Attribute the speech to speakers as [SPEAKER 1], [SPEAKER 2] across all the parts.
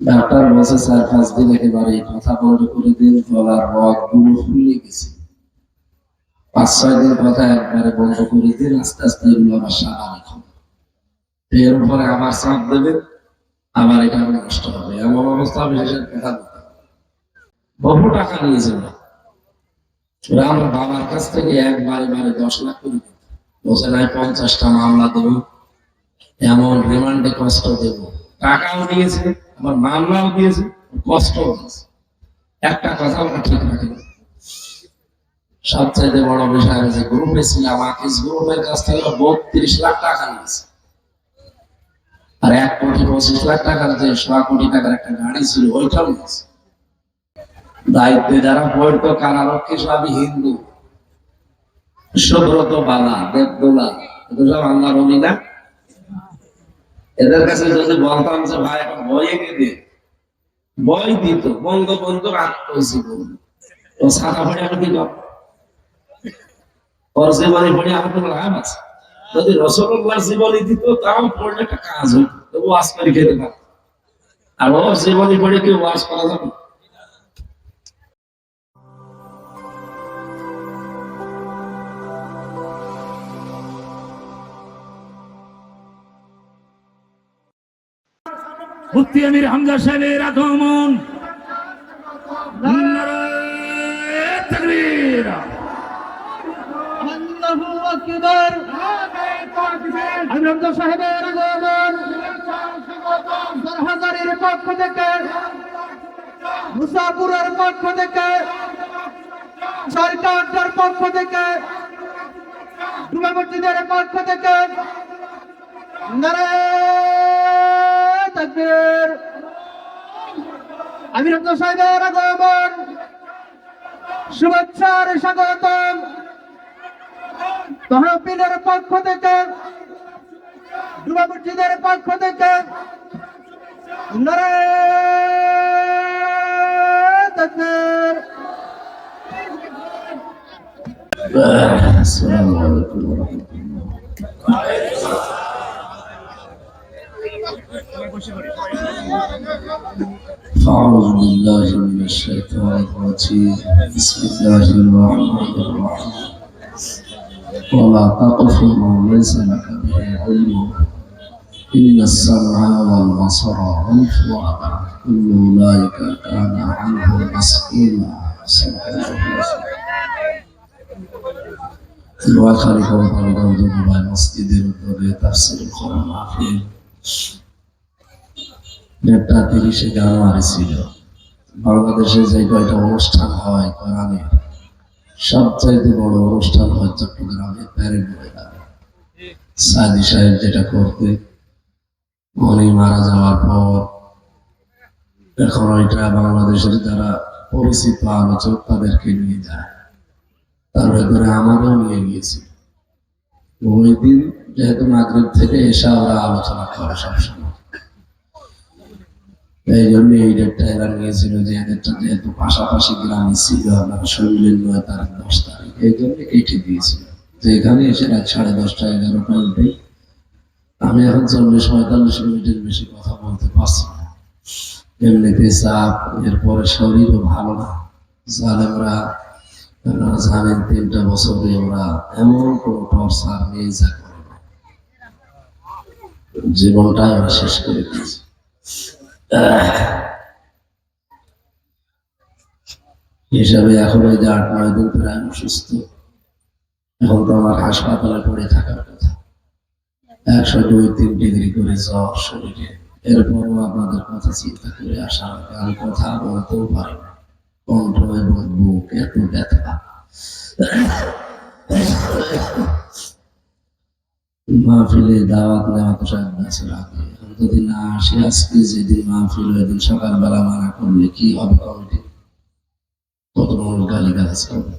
[SPEAKER 1] Doctor বলছে চার পাঁচ দিন একেবারে কথা বন্ধ করে দিন, গলার রগগুলো ফুলে গেছে। পাঁচ, ছয় দিন কথা একবারে বন্ধ করে দিন, আস্তে আস্তে এগুলো আবার স্বাভাবিক হবে এর উপরে আবার চাপ দেবে আবার এটা নষ্ট হবে। এমন অবস্থা বিশেষের কথা বলতে হবে। বহু টাকা নিয়েছিল ওরা আমার বাবার কাছ থেকে একবারে বারে দশ লাখ করে দিত বসে নাই, পঞ্চাশটা মামলা দেবো। এমন রিমান্ডে কষ্ট দেবো। টাকাও দিয়েছে। আবার মামলাও দিয়েছে দিয়েছে একটা কথা আমরা ঠিক রাখি সবচাইতে বড় বিষয় হচ্ছে গ্রুপে ছিলাম, আকিস গ্রুপের কাছ থেকে বত্রিশ লাখ টাকা নিয়েছে। আর এক কোটি পঁচিশ লাখ টাকার যে সোয়া কোটি টাকার একটা গাড়ি ছিল, ওইটাও নিয়েছে। দায়িত্বে যারা পড়তো কারারক্ষী সবই হিন্দু। সুব্রত বালা, দেবদোলা, এগুলো সব আল্লাহ রবি না? এদের কাছে যদি বলতাম যে, ভাই, এখন বই এনে দে। বই দিত বঙ্গবন্ধুর আত্মজীবন ও সাদা পড়ে আমি দিল ওর জীবনে পড়ে আমার কোনো লাভ আছে? যদি রসগোল্লার জীবনী দিত, তাও পড়লে একটা কাজ হইতো। ওয়াজ করে খেতে পারত। আর ওর জীবনী পড়ে কেউ ওয়াজ করা যাবে?
[SPEAKER 2] মুফতি আমির হামজা সাহেবের আগমন।
[SPEAKER 3] সাহেবের পক্ষ থেকে পক্ষ থেকে সরকারটার পক্ষ থেকে, জুমা মসজিদের পক্ষ থেকে, নারায়ে তাকবীর আমি রমজান সাহেবের আগমন। শুভেচ্ছার স্বাগতম। তহবিলের পক্ষ থেকে মসজিদের পক্ষ থেকে।
[SPEAKER 1] আসসালামু আলাইকুম। ওয়া রাহমাতুল্লাহ أعوذ بالله من الشيطان الرجيم. بسم الله الرحمن الرحيم. ولا تقف ما ليس لك به علم إن السمع والبصر والفؤاد كل أولئك كان عنه مسؤولا. صلى الله عليه وسلم الواقع لكم على مسجد الدولة تفسير القرآن العظيم. ডেটটা তিরিশে জানুয়ারি ছিল। বাংলাদেশে যে কয়টা অনুষ্ঠান হয় কোরআনের সবচাইতে বড় অনুষ্ঠান হয় চট্টগ্রামে প্যারেড ময়দানে সাদি সাহেব যেটা করতে, উনি মারা যাওয়ার পর এখন ওইটা বাংলাদেশের যারা পরিচিত আলোচক তাদেরকে নিয়ে যায়। তার ভেতরে আমারও নিয়ে গিয়েছিল। ওই দিন যেহেতু মাগরিব থেকে এসে ওরা আলোচনা করে সবসময়। এই জন্য এই ডেটটা এরা নিয়েছিল যে এদেরটা যেহেতু পাশাপাশি গ্রামে ছিল, আপনার শরীরের নয় তারিখ দশ তারিখ। এই জন্য কেটে দিয়েছিল। যে এখানে এসে রাত সাড়ে দশটা, এগারোটা উঠে আমি এখন চল্লিশ, পঁয়তাল্লিশ মিনিটের বেশি কথা বলতে পারছি না। এমনিতে চাপ, এরপরে শরীরও ভালো না। জালেমরা, আপনারা জানেন তিনটা বছরে ওরা এমন কোনো টর্চার নিয়ে যা করে না। জীবনটাই ওরা শেষ করে দিয়েছে। হিসাবে এখন ওই যে আট, নয় দিন প্রায় আমি সুস্থ। এখন তো আমার হাসপাতালে পড়ে থাকার কথা। একশো দুই, তিন ডিগ্রি করে জ্বর শরীরে। এরপরও আপনাদের কথা চিন্তা করে আসা আমাকে আমি কথা বলতেও পারি না। কণ্ঠ এবং বুক এত ব্যথা? মাহফিলে দাওয়াত নেওয়া যদি না আসি আজকে যেদিন মাহফিল ওই দিন সকালবেলা মানা করলে কি হবে কমিটি? কত মানুষ গালি করবে?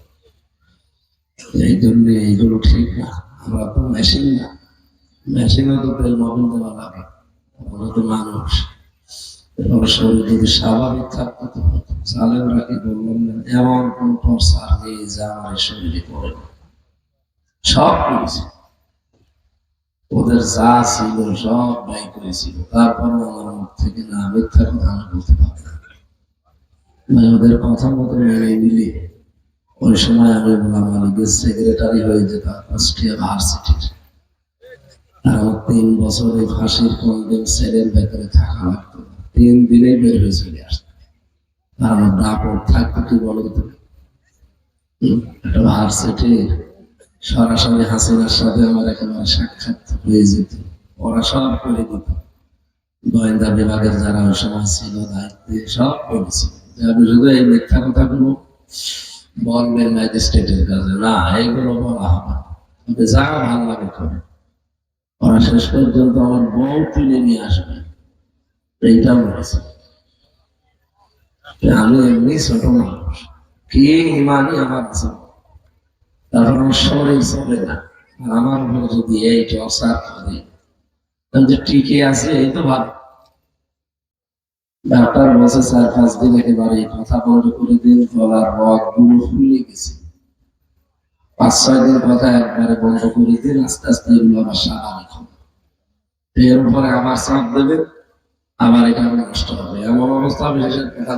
[SPEAKER 1] এই জন্য এইগুলো ঠিক না। আমরা তো মেশিন না। মেশিনে তো তেল মবিল দেওয়া লাগে। আমরা তো মানুষ। এবং শরীর যদি স্বাভাবিক থাকতো তো কি বললেন না, এমন কোন নেই যা আমার শরীরে সব করেছে। ওদের যা ছিল সব ব্যয় করেছিল। তারপরে আমার মুখ থেকে না মিথ্যা কথা আমি বলতে পারব না। মানে ওদের কথা মতো মেনে নিলে ওই সময় আমি মোলা মালিকের সেক্রেটারি হয়ে যেতাম কুষ্টিয়া ভার্সিটির। আমার তিন বছর ফাঁসির কন্ডেম সেলের ভেতরে থাকা লাগতো তিন দিনে বের হয়ে চলে আসতো। আর আমার দাপট থাকতো কি বলো তো একটা ভার্সিটি সরাসরি হাসিনার সাথে আমার একেবারে সাক্ষাৎ হয়ে যেত। ওরা সব করে দিত। গোয়েন্দা বিভাগের যারা ওই সময় ছিল, দায়িত্বে সব করেছিল আমি শুধু এই মিথ্যা কথাগুলো বলবেন ম্যাজিস্ট্রেটের কাছে না এইগুলো বলা হবে। তবে যা ভালো লাগে করে। ওরা শেষ পর্যন্ত আমার বউ তুলে নিয়ে আসবে। এইটা বলেছে। আমি এমনি ছোট মানুষ। কি ইমানই আমার আছে তারপর আমার চলে না আমার উপর যদি এই করে যে টিকে আছে, এই তো ভালো। ডাক্তার বসে চার পাঁচ দিন একেবারে কথা বন্ধ করে দিন, গলারগুলো গেছে। পাঁচ, ছয় দিন কথা একবারে বন্ধ করে দিন, আস্তে আস্তে এগুলো আবার স্বাভাবিক হবে এর উপরে আবার চাপ দেবে, আবার এটা নষ্ট হবে। এমন অবস্থা, বিশেষের কথা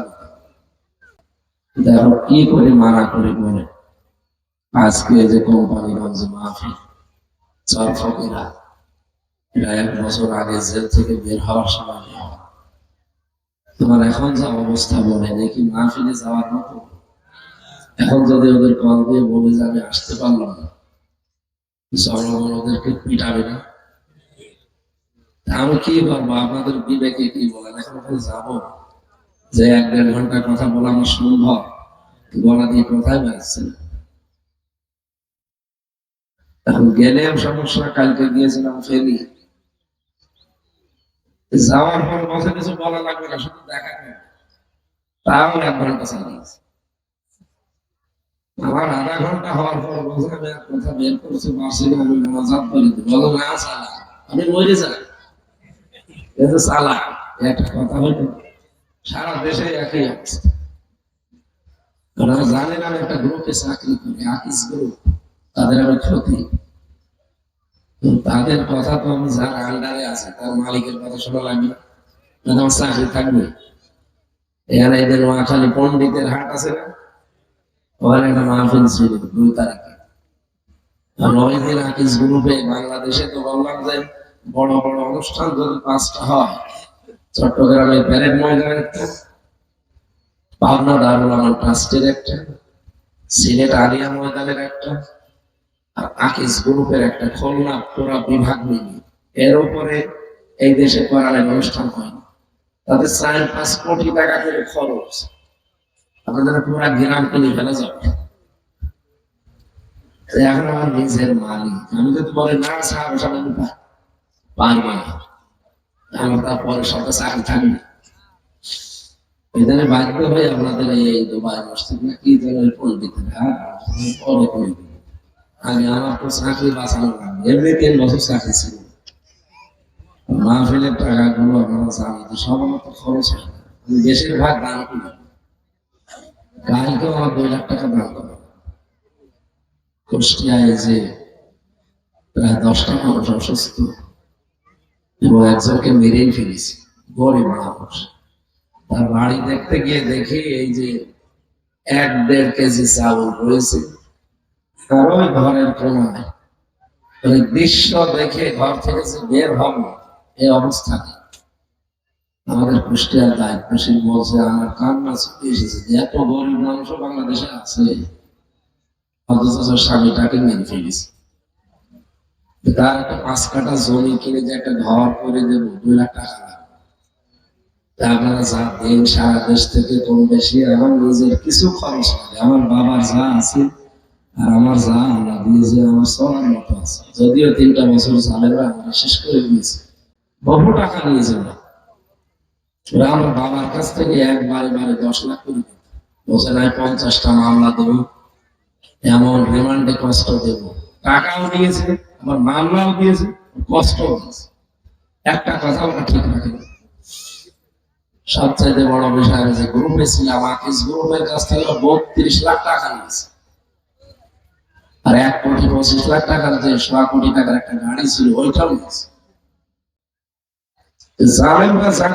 [SPEAKER 1] দেখো, কি করে মারা করে বলে। আজকে যে কোম্পানিগঞ্জে মাহফিল চর ফকিরা এটা এক বছর আগে জেল থেকে বের হওয়ার সময় তোমার এখন যা অবস্থা বলে, দেখি মাহফিলে যাওয়ার মতো। এখন যদি ওদের কল দিয়ে বলে যে আমি আসতে পারলাম না জনগণ ওদেরকে পিটাবে না। আমি কি করব আপনাদের বিবেকে কি বলেন? এখন ওখানে যাব। যে এক দেড় ঘণ্টা কথা বলা আমার সম্ভব গলা দিয়ে কোথায় বেড়াচ্ছে না? এখন গেলেও সমস্যা, কালকে গিয়েছিলাম ফেলি যাওয়ার পর বসে কিছু বলা লাগবে না, শুধু দেখা তাও এক ঘণ্টা চালিয়েছে আমার আধা ঘণ্টা হওয়ার পর না সারা দেশে একই ওনারা জানেন আমি একটা গ্রুপে চাকরি তাদের আমি ক্ষতি। তাদের কথা তো আমি যার আন্ডারে আছে, তার মালিকের কথা শোনা লাগবে না। আমার চাকরি থাকবে। এখানে এদের নোয়াখালী পন্ডিতের হাট আছে না? ওখানে একটা মাহফিল ছিল দুই তারিখে। আর নয় দিন আকিস গ্রুপে বাংলাদেশে তো বললাম যে বড় বড় অনুষ্ঠান যদি পাঁচটা হয়, চট্টগ্রামে প্যারেড ময়দানের একটা, পাবনা দারুল আমার ট্রাস্টের একটা, সিলেট আলিয়া ময়দানের একটা আর আকিস গ্রুপের একটা খুলনা পুরা বিভাগ মিলি এর উপরে এই দেশে কোরআনের অনুষ্ঠান হয় তাদের চার, পাঁচ কোটি টাকা করে খরচ। আপনাদের পুরা গ্রাম কিনে ফেলা যাবে। এখন আমার নিজের মালিক। আমি যদি বলে, না সাহেব না। আমার সবাই চাকরি থাকবে। এখানে বাধ্য হয়ে আপনাদের এই দুবাই মসজিদ না কি পন্ডিতের হ্যাঁ পরে আগে আমার তো চাকরি বাঁচানো মাহফিলের টাকাগুলো আপনারা জানেন যে সব আমার তো খরচ আমি আমার যে প্রায় দশটা মানুষ অসুস্থ এবং একজনকে মেরেই ফেলেছি। গরিব মানুষ। তার বাড়ি দেখতে গিয়ে দেখি এই যে এক দেড় কেজি চাউল রয়েছে। আর ওই ঘরের কোনায় মানে দৃশ্য দেখে ঘর থেকে যে বের হব এই অবস্থাতে আমাদের কুষ্টিয়ার দায়িত্বশীল বলছে, আমার কান্না ছুটে এসেছে এত গরিব মানুষ বাংলাদেশে আছে, অথচ স্বামীটাকে মেরে ফেলেছে। তার একটা পাঁচ কাটা জমি কিনে যে একটা ঘর করে দেবো, দুই লাখ টাকা লাগবে। আপনারা যা দেন, সারা দেশ থেকে কম বেশি আমার নিজের কিছু খরচ আমার বাবার যা আছে আর আমার যা, আল্লাহ দিয়েছে, আমার চলার মতো আছে। যদিও তিনটা বছর চালের আমার শেষ করে দিয়েছে। বহু টাকা নিয়েছে ওরা আমার বাবার কাছ থেকে একবারে বারে দশ লাখ করে দিত বলছে নাই পঞ্চাশটা মামলা দেবো। এমন রিমান্ডে কষ্ট দেবো। টাকাও দিয়েছে, আমার মামলাও দিয়েছে, কষ্টও দিয়েছে। একটা কথা ওরা ঠিক রাখে সবচাইতে বড় বিষয় হচ্ছে গ্রুপে ছিলাম, আকিস গ্রুপের কাছ থেকে বত্রিশ লাখ টাকা নিয়েছে। আর এক কোটি পঁচিশ লাখ টাকার যে সোয়া কোটি টাকার একটা গাড়ি ছিল, ওইটাও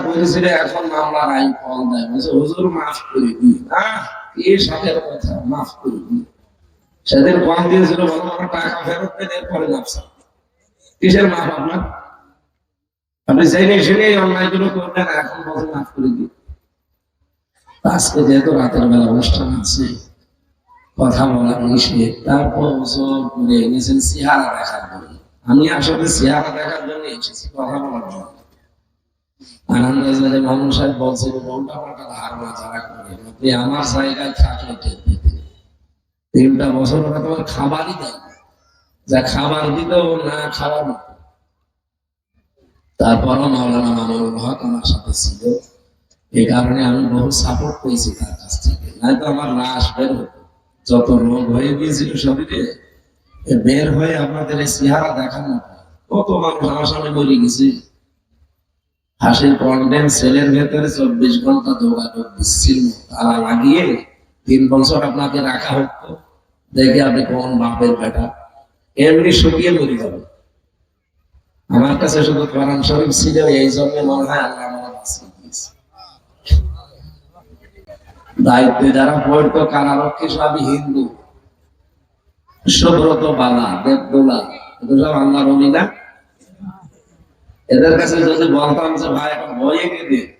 [SPEAKER 1] করেছিল এখন মামলার আইন ফল দেয়। বলছে, হুজুর, মাফ করে এ সাথের কথা, মাফ করে সেদিন দিয়েছিল বলো আমার টাকা ফেরত কিসের মাফ আপনার? আপনি জেনে শুনে এই অন্যায়গুলো করবেন, এখন বলতে মাফ করে দিই আজকে যেহেতু রাতের বেলা অনুষ্ঠান আছে কথা বলা নিষেধ তারপর ওজন করে এনেছেন চেহারা দেখার জন্য। আমি আসলে চেহারা দেখার জন্য এসেছি, কথা বলার জন্য। পেতেন তিনটা বছর তোমার দেয় যা না তারপরও মাওলানা মামুনুল হক আমার সাথে ছিল। এই কারণে আমি বহু সাপোর্ট পেয়েছি তার কাছ থেকে। নয়তো আমার লাশ বের হতো। যত রোগ হয়ে গিয়েছিল শরীরে বের হয়ে আপনাদের চেহারা দেখানো কত মানুষ আমার সামনে মরে গেছে, হাসির কন্ডেন্স সেলের ভেতরে চব্বিশ ঘণ্টা যোগাযোগ বিচ্ছিন্ন। তালা লাগিয়ে তিন বছর আপনাকে রাখা হতো, দেখে আপনি কোন বাপের বেটা। এমনি শুকিয়ে মরে যাবে। আমার কাছে শুধু কোরআন শরীফ ছিল, এই জন্য মনে হয় আল্লাহ আমার বাঁচিয়ে দিয়েছে দায়িত্বে যারা পড়তো কারারক্ষী সবই হিন্দু। সুব্রত বালা, দেবদোলা সব আল্লাহর অমিনা এদের কাছে যদি বলতাম যে, ভাই একটা বই এনে দে।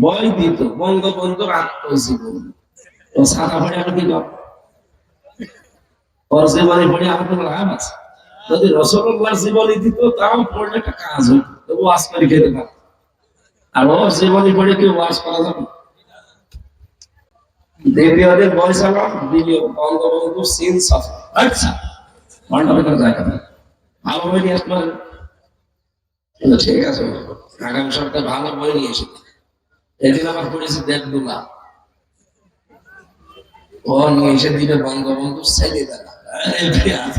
[SPEAKER 1] বই দিত, বঙ্গবন্ধুর আত্মজীবন। ও সাদা পড়ে আমি? ওর জীবনী পড়ে আমার কোনো আছে? যদি রসগোল্লার জীবনী দিত, তাও পড়লে একটা কাজ হইতো। ওয়াজ করে খেতে পারত। আর ওর জীবনী পড়ে কেউ ওয়াজ করা যাবে? দ্বিতীয়দের বয়স হলো দ্বিতীয় বঙ্গবন্ধু সিন সফর আচ্ছা ঘণ্টা ভেতরে যায় কথা ভালো বই নিয়ে আসতে ঠিক আছে। আগামী সপ্তাহে ভালো বই নিয়ে এসে এদিন আবার পড়েছি দেবদুলা। ও নিয়ে এসে দিবে বঙ্গবন্ধু ছেলে বেলা আরে পেঁয়াজ।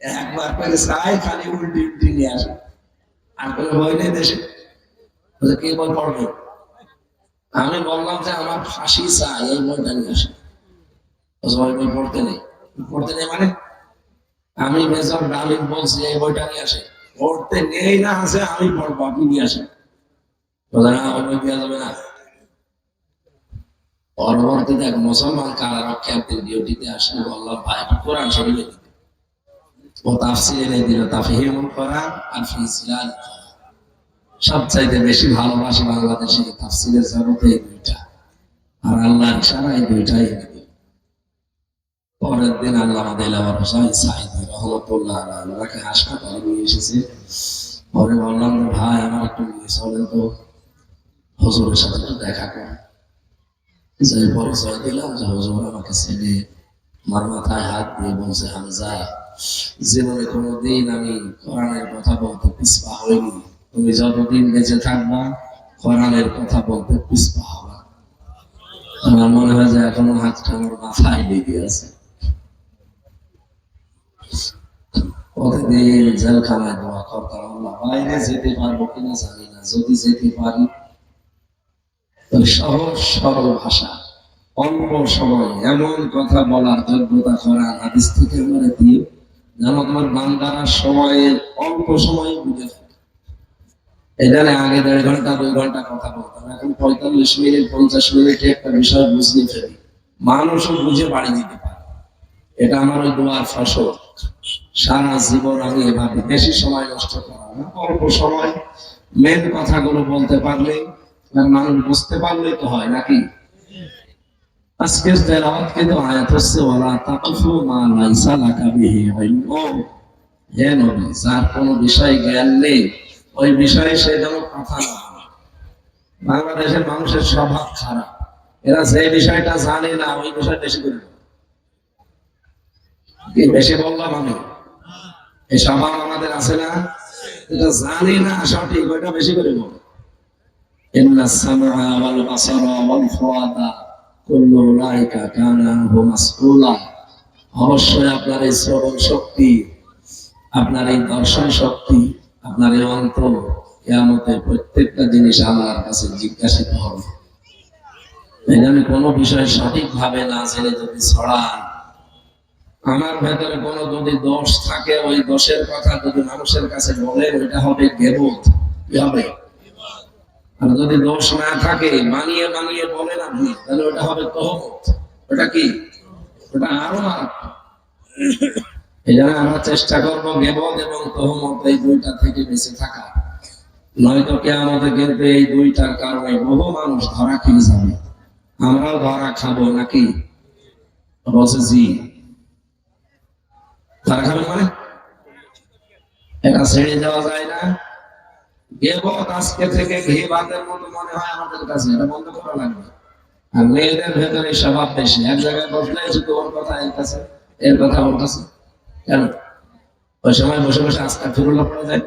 [SPEAKER 1] একবার করে চাই খালি উল্টি উল্টি নিয়ে আসে। আর কোনো বই নেই দেশে। কে বই পড়বে? আমি বললাম যে আমার ফাঁসি চাই, এই নিয়ে আসে। বই পড়তে নেই। পড়তে নেই মানে? আমি মেজর ডালিম বলছি, এই বইটা নিয়ে আসে। পড়তে নেই না আছে, আমি পড়ব, আপনি নিয়ে না পরবর্তীতে এক মুসলমান বললাম ভাই ও আর সবচাইতে বেশি ভালোবাসি বাংলাদেশে তাফসিরের জগতে এই দুইটা। আর আল্লাহ ইশারা এই দুইটাই। পরের দিন আল্লাহ হাসপাতালে নিয়ে এসেছে। পরে বললাম ভাই, আমার একটু নিয়ে চলেন তো। হুজুরের সাথে একটু দেখা করেন যে পরিচয় দিলাম যে, হুজুর আমাকে ছেলে আমার মাথায় হাত দিয়ে বলছে, হামজা, জীবনে কোনোদিন আমি কোরআনের কথা বলতে পিছপা হইনি। তুমি যতদিন বেঁচে থাকবা কোরআনের কথা বলতে পিছপা হবা। আমার মনে হয় যে এখনও হাতটা আমার মাথায় লেগে আছে। প্রতিদিন জেলখানায় দোয়া করতাম বাইরে যেতে পারব কিনা জানি না। যদি যেতে পারি সহজ সরল ভাষা, অল্প সময় এমন কথা বলার যোগ্যতা করা হাদিস থেকে আমরা দিয়ে যেন তোমার বান্দারা সময়ে অল্প সময়ে বুঝে এখানে আগে দেড় ঘণ্টা, দুই ঘণ্টা কথা বলতাম। এখন পঁয়তাল্লিশ মিনিট, পঞ্চাশ মিনিটে একটা বিষয় বুঝিয়ে ফেলি মানুষও বুঝে বাড়ি দিতে পারে। এটা আমার ওই দোয়ার ফসল। সারা জীবন আমি এভাবে বেশি সময় নষ্ট করা অল্প সময় মেন কথাগুলো বলতে পারলে মানুষ বুঝতে পারলে তো হয়, নাকি? আজকের যার কোনো বিষয় জ্ঞান নেই ওই বিষয়ে সে যেন কথা না হয় বাংলাদেশের মানুষের স্বভাব খারাপ। এরা যে বিষয়টা জানে না, ওই বিষয় বেশি করে বেশি বললাম আমি? এই স্বভাব আমাদের আছে না? এটা জানি না, সঠিক, ওইটা বেশি করে বল। আপনার এই শ্রবণ শক্তি, আপনার এই দর্শন শক্তি আপনার এই অন্তর কেয়ামতের প্রত্যেকটা জিনিস আল্লাহর কাছে জিজ্ঞাসিত হবে। এখানে কোনো বিষয় সঠিকভাবে না জেনে যদি ছড়ান, আমার ভেতরে কোনো যদি দোষ থাকে, ওই দোষের কথা যদি মানুষের কাছে বলেন ওইটা হবে গেবত। কি হবে? আর যদি দোষ না থাকে মানিয়ে মানিয়ে বলেন আপনি, তাহলে ওটা হবে তহমত। ওটা কি? ওটা আরও মারাত্মক। এই জন্য আমরা চেষ্টা করব এবং তহমত এই দুইটা থেকে বেঁচে থাকা নয়তো কে আমাদের কিন্তু এই দুইটার কারণে বহু মানুষ ধরা খেয়ে যাবে। আমরাও ধরা খাব নাকি? মানে? এটা ছেড়ে যাওয়া যায় না। গেবত আজকে থেকে ঘি ভাতের মতো মনে হয় আমাদের কাছে। এটা বন্ধ করা লাগবে। আর মেয়েদের ভেতরে স্বভাব বেশি। এক জায়গায় বসলে শুধু ওর কথা এর কাছে, এর কথা ওর কাছে। কেন? ওই সময় বসে বসে আস্তা ফিরুল্লাহ পড়ে যায়।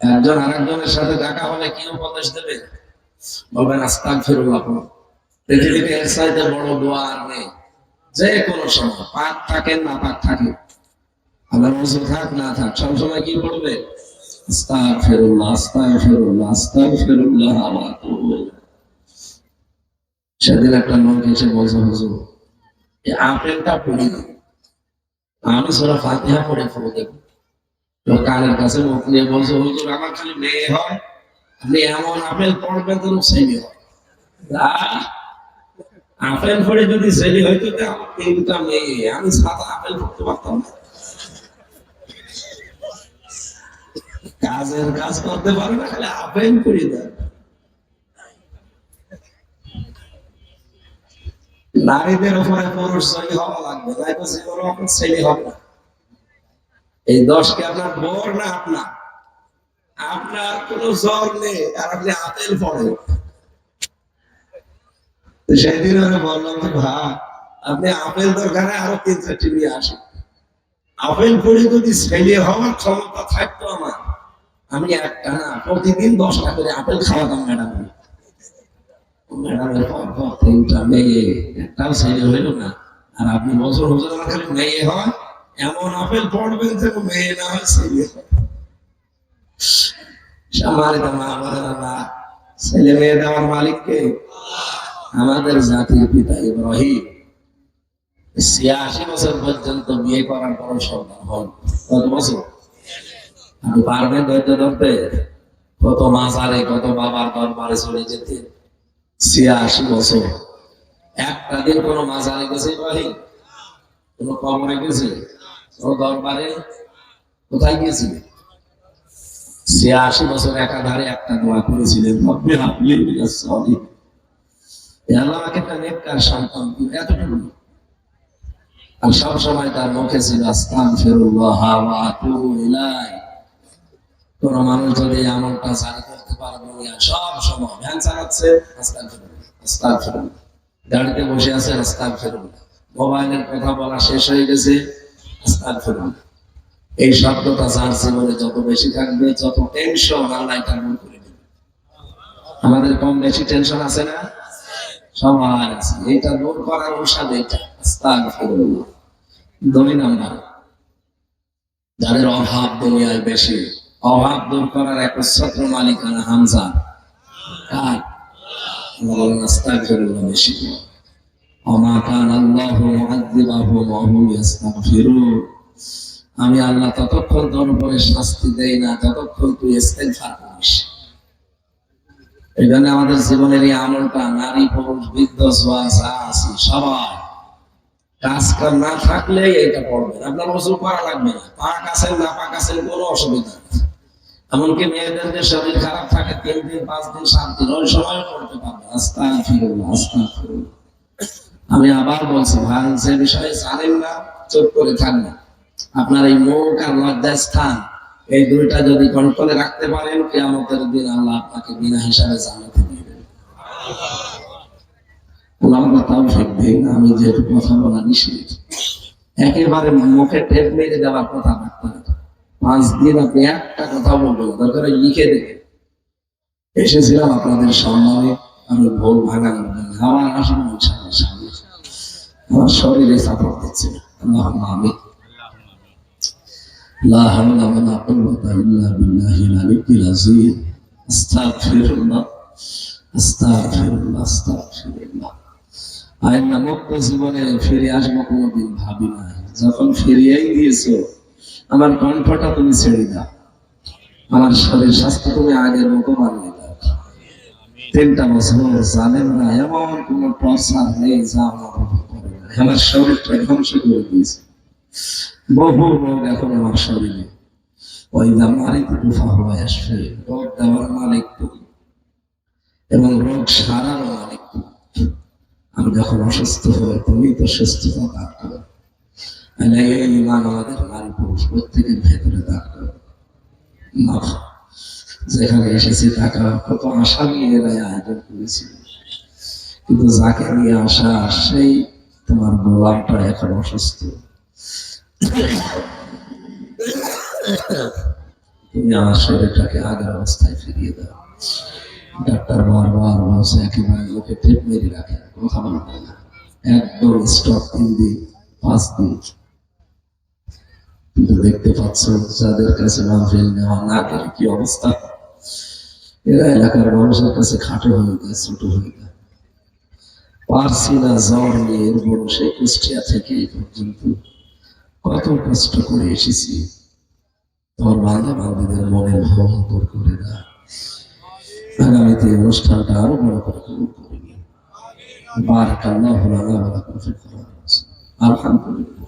[SPEAKER 1] একজন আরেকজনের সাথে দেখা হলে কি উপদেশ দেবে? বলবেন আস্তাক ফিরুল্লাহ পড়ো। পৃথিবীতে এর চাইতে বড় দোয়া আর নেই। যে কোনো সময়, পাক থাকেন, না পাক থাকে আল্লাহ রসুল থাক, না থাক সবসময় কি পড়বে? আস্তাগফিরুল্লাহ আস্তাগফিরুল্লাহ আস্তাগফিরুল্লাহ। সেদিন একটা লোক এসে বলছে, হুজুর আপেলটা পড়ি না আমি সোরা ফাতিহা পড়ে পড়ে দেব। লোক কানের কাছে মুখ নিয়ে বলছে, হুজুর, আমার খালি মেয়ে হয়, আপনি এমন আপেল পড়বেন তো ছেলে হয়। আপেল পড়ে যদি ছেলে হইতো তো আমার তিনটা মেয়ে। আমি সাদা আপেল পড়তে পারতাম না। কাজের কাজ করতে পারে না, খালি আপেল করে দেয় নারীদের উপরে পুরুষ জয়ী হওয়া লাগবে তাই তো জীবন আপনার ছেলে হবে না। এই দশ কি আপনার বোর না আপনার? আপনার কোনো জ্বর নেই, আর আপনি আপেল পড়ে সেদিন আমি বললাম যে, ভাই, আপনি আপেল দরকারে আরও তিন চারটি নিয়ে আসেন আপেল পড়ে যদি ছেলে হওয়ার ক্ষমতা থাকতো আমার, আমি একটা না, প্রতিদিন দশটা করে আপেল খাওয়াতাম ম্যাডাম আর আপনি বছর খালি মেয়ে হয় এমন আপেল পড়বেন মেয়ে না হয় ছেলে হয় মেয়ে দেওয়ার মালিককে আমাদের জাতির পিতা ইব্রাহিম ছিয়াশি বছর পর্যন্ত বিয়ে করার পর সন্তান হন কত বছর আপনি পারবেন ধৈর্য ধরতে কত মাজারে কত বাবার দরবারে চলে যেতে ছিয়াশি বছর। একটা দিন গেছে কবরে গেছে? দরবারে? কোথায় ছিয়াশি বছর একাধারে একটা দোয়া করেছিলেন, রব্বি হাবলি আমাকে একটা সন্তান এতটুকু আর সব সময় তার মুখে ছিল আতুবু ইলাইহি। কোন মানুষ যদি আমলটা জারি গাড়িতে বসে আছে আস্তাগফিরুল্লাহ মোবাইলের কথা বলা শেষ হয়ে গেছে আস্তাগফিরুল্লাহ এই শব্দটা যার জীবনে যত বেশি থাকবে, যত টেনশন আল্লাহ দূর করে দেবে। আমাদের কম বেশি টেনশন আছে না? সবার আছে। এটা দূর করার ঔষধ এটা দুই নাম্বার, যাদের অভাব দুনিয়ায় বেশি অভাব দূর করার একচ্ছত্র মালিকানা হামজা। কার? আমি আল্লাহ ততক্ষণ তোর উপরে শাস্তি দেই না, ততক্ষণ তুই ইস্তেগফার করিস। এই জন্য আমাদের জীবনের এই আমলটা, নারী, পুরুষ, বৃদ্ধ জোয়া সবাই। কাজ কাম না থাকলে এটা পড়বে আপনার ওষুধ করা লাগবে না। পাক আছেন, না পাক আছেন কোনো অসুবিধা নেই। এমনকি মেয়েদের শরীর খারাপ থাকে, তিন দিন, পাঁচ দিন, সাত দিন, ওই সময় পড়তে পারবে। আস্তা ফিরুল্লাহ আস্তা আমি আবার বলছি, ভাই, যে বিষয়ে জানেন না চুপ করে থাকবেন আপনার এই মুখ আর লজ্জার স্থান এই দুইটা যদি কন্ট্রোলে রাখতে পারেন, কেয়ামতের দিন আল্লাহ আপনাকে বিনা হিসাবে জানাতে দেবেন আমি যেহেতু কথা বলা নিষেধ। একেবারে মুখে টেপ মেরে দেওয়ার কথা রাখতে আজকে আপনি একটা কথা বলব, দরকার লিখে দেবে এসেছিলাম আপনাদের সম্মানে আমি ভোল ভাঙা আমার আসুন সামনে সামনে আমার শরীরে সাপোর্ট দিচ্ছে। আমি لا حول ولا قوة إلا بالله العلي العظيم الله الله الله জীবনে ফিরে আসব কোনোদিন, ভাবি না যখন ফিরিয়েই দিয়েছ আমার কণ্ঠটা তুমি ছেড়ে দাও। আমার শরীর স্বাস্থ্য তুমি আগের মতো বানিয়ে দাও। তিনটা বছর জানেন না, এমন কোন প্রসার নেই যা আমার। আমার শরীরটা ধ্বংস করে দিয়েছে। বহু রোগ এখন আমার শরীরে। ওই দাম মালিক গুফা হয়ে আসবে। রোগ দেওয়ার মালিক তুমি এবং রোগ সারার মালিক তুমি আমি যখন অসুস্থ হই তুমি তো সুস্থতা দান করো ইমান আমাদের নারী পুরুষ, প্রত্যেকের ভেতরে যেখানে এসেছি টাকা কত আশা নিয়ে এরাই আয়োজন করেছিল। কিন্তু যাকে নিয়ে আসা সেই তোমার গোলামটা এখন অসুস্থ। তুমি আমার শরীরটাকে আগের অবস্থায় ফিরিয়ে দাও। ডাক্তার বারবার বলছে, একেবারে লোকে টেপ মেরে রাখে কথা বলবে না। একদম স্টপ তিন দিন, পাঁচ দিন। দেখতে পাচ্ছ যাদের কাছে মাহফিল নেওয়া না গেলে কি অবস্থা? এরা এলাকার মানুষের কাছে খাটো হয়ে যায়, ছোট হয়ে যায়। পারছি না জ্বর নিয়ে, এর বড় সেই কুষ্টিয়া থেকে এই পর্যন্ত কত কষ্ট করে এসেছি। তোমার বাংলা বাঙালিদের ভ্রম দূর করে দেয় আগামীতে অনুষ্ঠানটা আরও বড় করে কবুল করে নিন বারাকাল্লাহু আলহামদুলিল্লাহ।